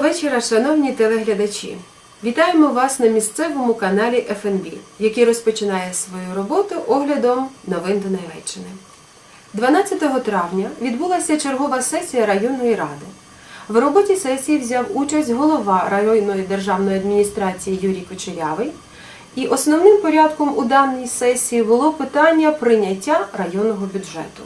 вечора, шановні телеглядачі. Вітаємо вас на місцевому каналі ФНБ, який розпочинає свою роботу оглядом новин Донеччини. 12 травня відбулася чергова сесія районної ради. В роботі сесії взяв участь голова районної державної адміністрації Юрій Кочерявий. І основним порядком у даній сесії було питання прийняття районного бюджету.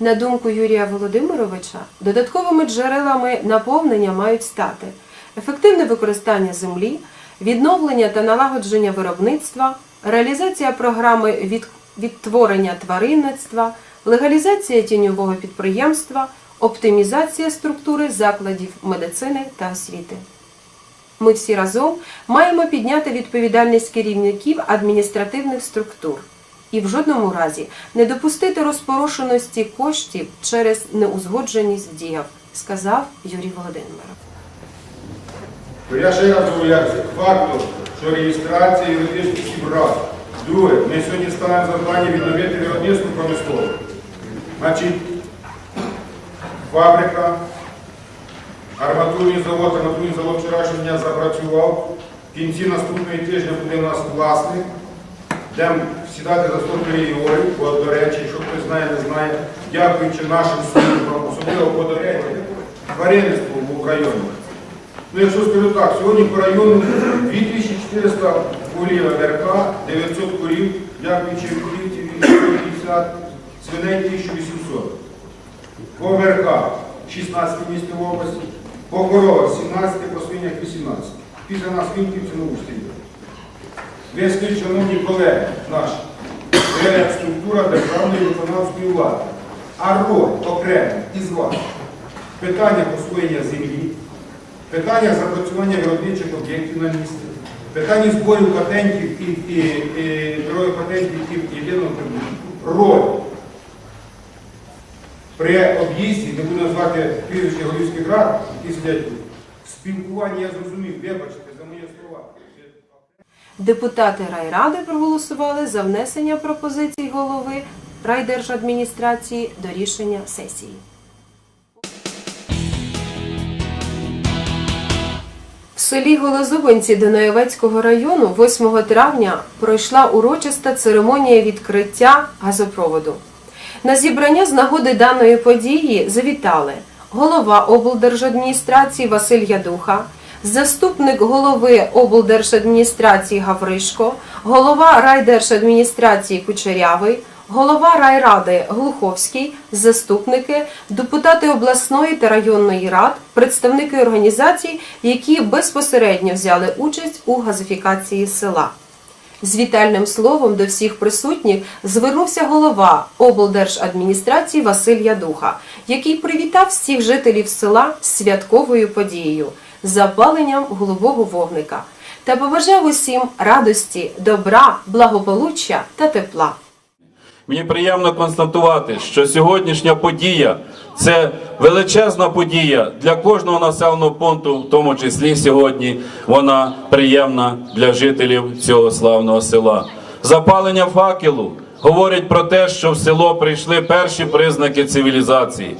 На думку Юрія Володимировича, додатковими джерелами наповнення мають стати ефективне використання землі, відновлення та налагодження виробництва, реалізація програми відтворення тваринництва, легалізація тіньового підприємства, оптимізація структури закладів медицини та освіти. Ми всі разом маємо підняти відповідальність керівників адміністративних структур і в жодному разі не допустити розпорошеності коштів через неузгодженість в діях, сказав Юрій Володимиров. Я ще раз це фактор, що реєстрація юридичних осіб. Друге, ми сьогодні ставимо завдання відновити виробництво промислове. Значить, фабрика, арматурний завод, арматурний завод вчорашнього дня запрацював. В кінці наступного тижня буде у нас власник. Йдемо сідати за стол переговорів, бо, до речі, якщо хтось знає, не знає, дякуючи нашим службам, особливо по до речі, тваринництву в районі. Ну, якщо скажу так, сьогодні по району 2400 голів РК, 900 курів, дякуючи курівці 850, свиней 1800. По ВРК 16 місць в області, по коровах 17, по свинях 18. Після нас Вінківці нову стільки. Ви скажіть, шановні колеги наші, ви структура державної виконавської влади, а роль окремо із вас. Питання посвоєння землі, питання запрацювання виробничих об'єктів на місці, питання зборів патентів і, і, і патентів і єдиного прибутку, роль. При об'їзді, не буду назвати прізвище голівських рад, які сидять тут, спілкування я зрозумів, вибачте. Депутати райради проголосували за внесення пропозицій голови райдержадміністрації до рішення сесії. В селі Голозубинці Донаєвецького району 8 травня пройшла урочиста церемонія відкриття газопроводу. На зібрання з нагоди даної події завітали голова облдержадміністрації Василь Ядуха, заступник голови облдержадміністрації Гавришко, голова райдержадміністрації Кучерявий, голова райради Глуховський, заступники, депутати обласної та районної рад, представники організацій, які безпосередньо взяли участь у газифікації села. З вітальним словом до всіх присутніх звернувся голова облдержадміністрації Василь Ядуха, який привітав всіх жителів села з святковою подією запаленням голубого вогника та побажав усім радості, добра, благополуччя та тепла. Мені приємно констатувати, що сьогоднішня подія це величезна подія для кожного населеного пункту, в тому числі сьогодні вона приємна для жителів цього славного села. Запалення факелу говорить про те, що в село прийшли перші признаки цивілізації.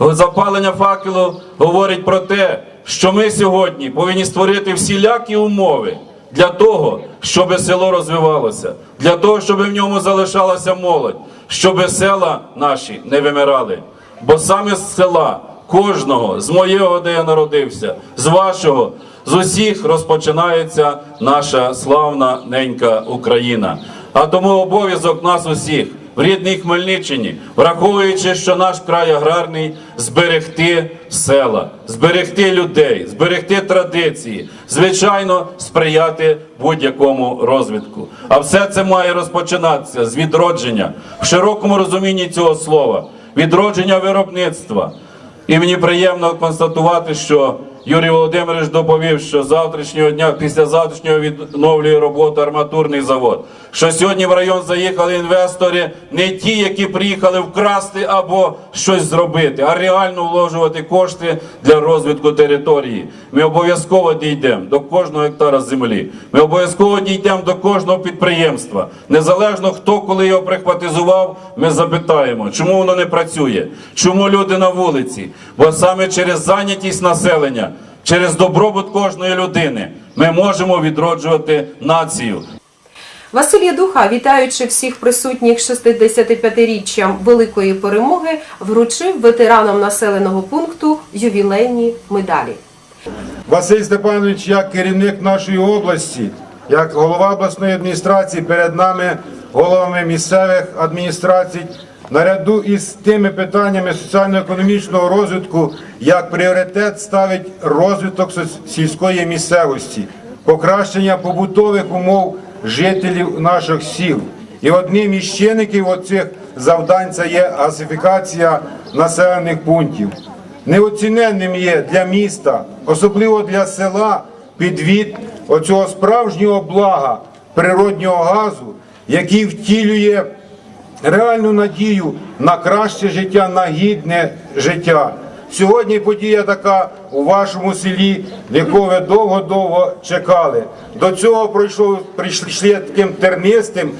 Запалення факелу говорить про те, що ми сьогодні повинні створити всілякі умови для того, щоб село розвивалося, для того, щоб в ньому залишалася молодь, щоб села наші не вимирали. Бо саме з села кожного, з моєго, де я народився, з вашого, з усіх розпочинається наша славна ненька Україна. А тому обов'язок нас усіх в рідній Хмельниччині, враховуючи, що наш край аграрний, зберегти села, зберегти людей, зберегти традиції, звичайно, сприяти будь-якому розвитку. А все це має розпочинатися з відродження в широкому розумінні цього слова, відродження виробництва. І мені приємно констатувати, що Юрій Володимирович доповів, що завтрашнього дня, після завтрашнього відновлює роботу арматурний завод. Що сьогодні в район заїхали інвестори, не ті, які приїхали вкрасти або щось зробити, а реально вложувати кошти для розвитку території. Ми обов'язково дійдемо до кожного гектара землі. Ми обов'язково дійдемо до кожного підприємства. Незалежно хто коли його прихватизував, ми запитаємо, чому воно не працює, чому люди на вулиці. Бо саме через зайнятість населення Через добробут кожної людини ми можемо відроджувати націю. Василь Ядуха, вітаючи всіх присутніх з 65-річчям великої перемоги, вручив ветеранам населеного пункту ювілейні медалі. Василь Степанович, як керівник нашої області, як голова обласної адміністрації, перед нами, головами місцевих адміністрацій, наряду із тими питаннями соціально-економічного розвитку, як пріоритет ставить розвиток сільської місцевості, покращення побутових умов жителів наших сіл. І одним із чинників оцих завдань це є газифікація населених пунктів. Неоціненним є для міста, особливо для села, підвід оцього справжнього блага природнього газу, який втілює реальну надію на краще життя, на гідне життя. Сьогодні подія така у вашому селі, якого ви довго-довго чекали. До цього пройшов, прийшли таким тернистим,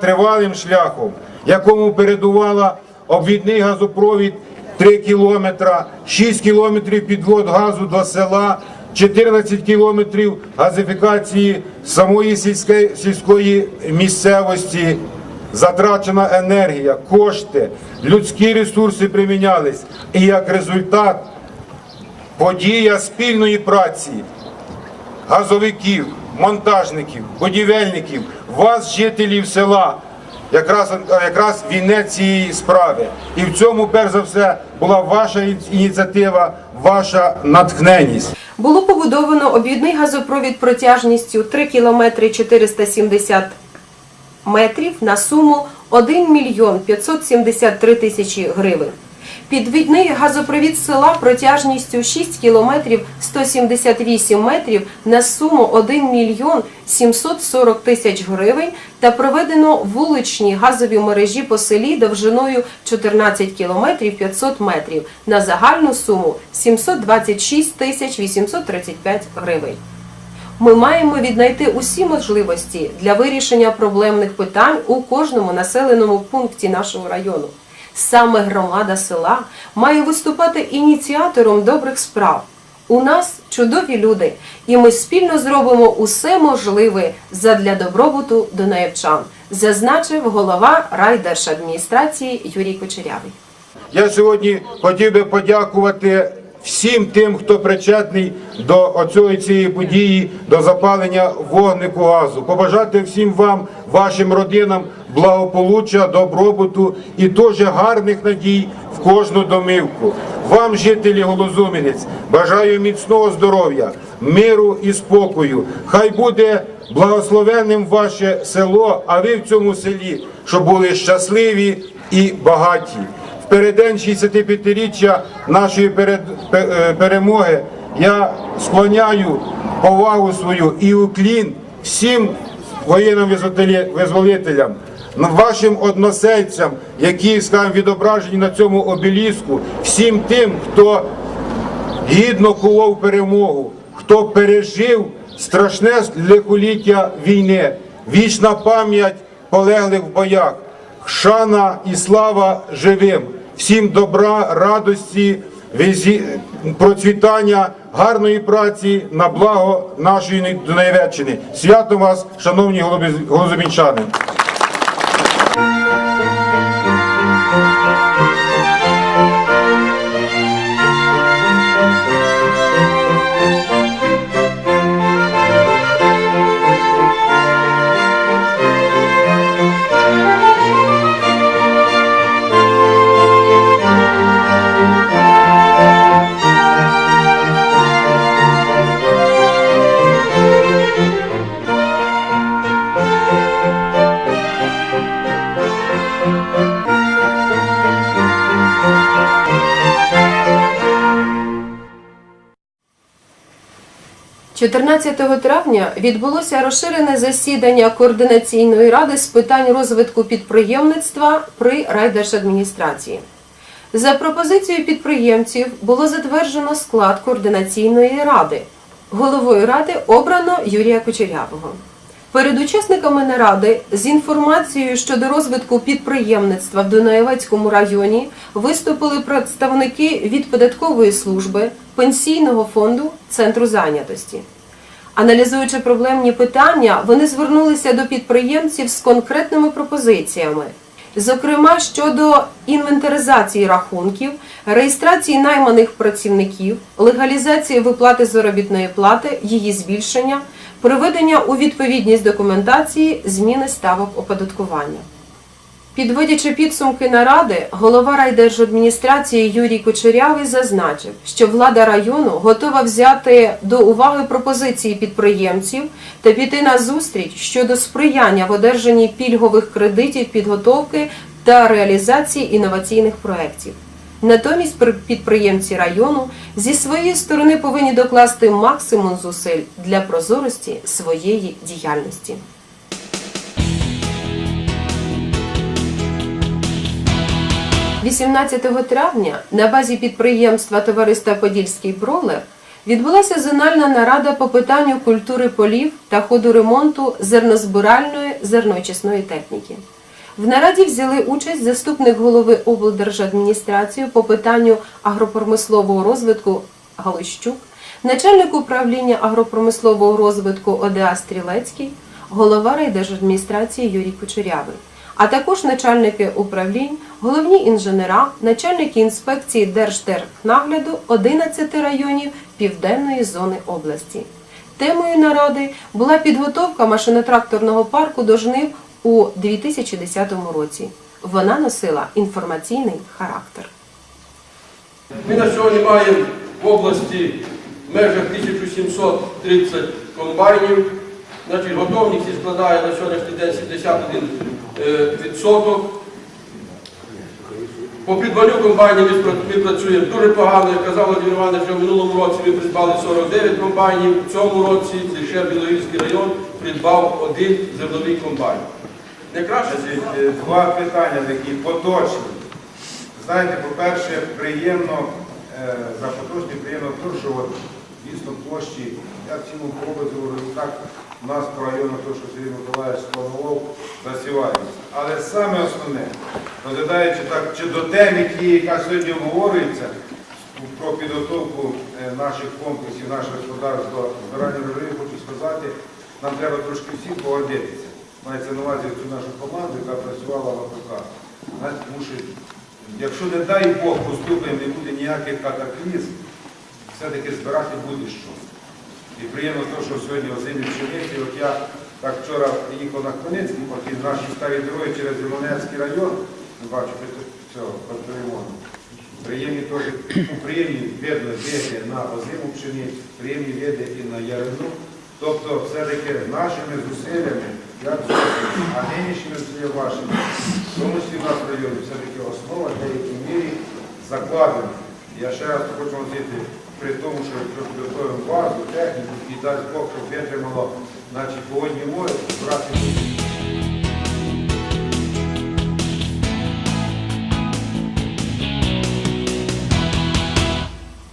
тривалим шляхом, якому передувала обвідний газопровід 3 кілометра, 6 кілометрів підвод газу до села, 14 кілометрів газифікації самої сільської, сільської місцевості, затрачена енергія, кошти, людські ресурси примінялись. І як результат подія спільної праці газовиків, монтажників, будівельників, вас, жителів села, якраз, якраз вінець цієї справи. І в цьому, перш за все, була ваша ініціатива, ваша натхненість. Було побудовано об'єдний газопровід протяжністю 3 км 470 метрів на суму 1 мільйон 573 тисячі гривень. Підвідний газопровід села протяжністю 6 кілометрів 178 метрів на суму 1 мільйон 740 тисяч гривень та проведено вуличні газові мережі по селі довжиною 14 кілометрів 500 метрів на загальну суму 726 тисяч 835 гривень. Ми маємо віднайти усі можливості для вирішення проблемних питань у кожному населеному пункті нашого району. Саме громада села має виступати ініціатором добрих справ. У нас чудові люди, і ми спільно зробимо усе можливе задля добробуту донаєвчан, зазначив голова райдержадміністрації Юрій Кочерявий. Я сьогодні хотів би подякувати всім тим, хто причетний до оцієї цієї події, до запалення вогнику газу. Побажати всім вам, вашим родинам благополуччя, добробуту і теж гарних надій в кожну домівку. Вам, жителі Голозумінець, бажаю міцного здоров'я, миру і спокою. Хай буде благословенним ваше село, а ви в цьому селі, щоб були щасливі і багаті. В переддень 65-річчя нашої е, перемоги я склоняю повагу свою і уклін всім воєнним визволителям, вашим односельцям, які скажімо, відображені на цьому обеліску, всім тим, хто гідно кував перемогу, хто пережив страшне лихоліття війни, вічна пам'ять полеглих в боях, шана і слава живим, всім добра, радості, процвітання, гарної праці на благо нашої Донеччини. Свято вас, шановні голубі- 14 травня відбулося розширене засідання координаційної ради з питань розвитку підприємництва при райдержадміністрації. За пропозицією підприємців було затверджено склад координаційної ради. Головою ради обрано Юрія Кучерявого. Перед учасниками наради з інформацією щодо розвитку підприємництва в Дунаєвецькому районі виступили представники від податкової служби, пенсійного фонду Центру зайнятості. Аналізуючи проблемні питання, вони звернулися до підприємців з конкретними пропозиціями, зокрема щодо інвентаризації рахунків, реєстрації найманих працівників, легалізації виплати заробітної плати, її збільшення, приведення у відповідність документації, зміни ставок оподаткування. Підводячи підсумки наради, голова райдержадміністрації Юрій Кучерявий зазначив, що влада району готова взяти до уваги пропозиції підприємців та піти на зустріч щодо сприяння в одержанні пільгових кредитів підготовки та реалізації інноваційних проєктів. Натомість при- підприємці району зі своєї сторони повинні докласти максимум зусиль для прозорості своєї діяльності. 18 травня на базі підприємства товариства Подільський Бровлер відбулася зональна нарада по питанню культури полів та ходу ремонту зернозбиральної зерноочисної техніки. В нараді взяли участь заступник голови облдержадміністрації по питанню агропромислового розвитку Галущук, начальник управління агропромислового розвитку ОДА Стрілецький, голова райдержадміністрації Юрій Кучерявий, а також начальники управлінь, головні інженера, начальники інспекції Держтерхнагляду 11 районів Південної зони області. Темою наради була підготовка машинотракторного парку до жнив у 2010 році. Вона носила інформаційний характер. Ми на сьогодні маємо в області в межах 1730 комбайнів. Значить, готовність складає на сьогоднішній день 71 е, відсоток. По придбанню комбайнів ми працюємо дуже погано. Як казав Володимир Іванович, що в минулому році ми придбали 49 комбайнів, в цьому році лише Білорівський район придбав один зерновий комбайн. Не краще е, Два питання такі поточні. Знаєте, по-перше, приємно, е, за поточні приємно те, що дійсно площі, я в цілому по говорю, так, у нас по району, то, що Сергій Миколаївич спланував, засівається. Але саме основне, розглядаючи так, чи до теми яка сьогодні обговорюється, про підготовку е, наших комплексів, наших господарств до збирання врожаю, хочу сказати, нам треба трошки всім погодитися. Мається на увазі цю нашу команду, яка працювала в АПК. Якщо не дай Бог поступимо, не буде ніяких катаклізм, все-таки збирати буде що. І приємно те, що сьогодні озимі пшениці, от я так вчора їхав на Хмельницький, по тій нашій старій дорогі через Ілонецький район, бачу, цього, під ремонтом. Приємні теж, приємні видно види на озиму пшеницю, приємні види і на ярину. Тобто все-таки нашими зусиллями, як зовсім, а нинішніми зусиллями вашими, в тому числі в нас районі, все-таки основа в деякій мірі закладена. Я ще раз хочу наголосити, при тому, що якщо підготуємо базу, техніку і дасть Бог, щоб витримало значить, погодні умови, брати.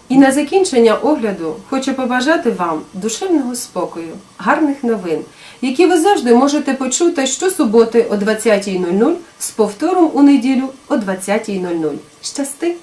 І на закінчення огляду хочу побажати вам душевного спокою, гарних новин, які ви завжди можете почути щосуботи о 20.00 з повтором у неділю о 20.00. Щасти!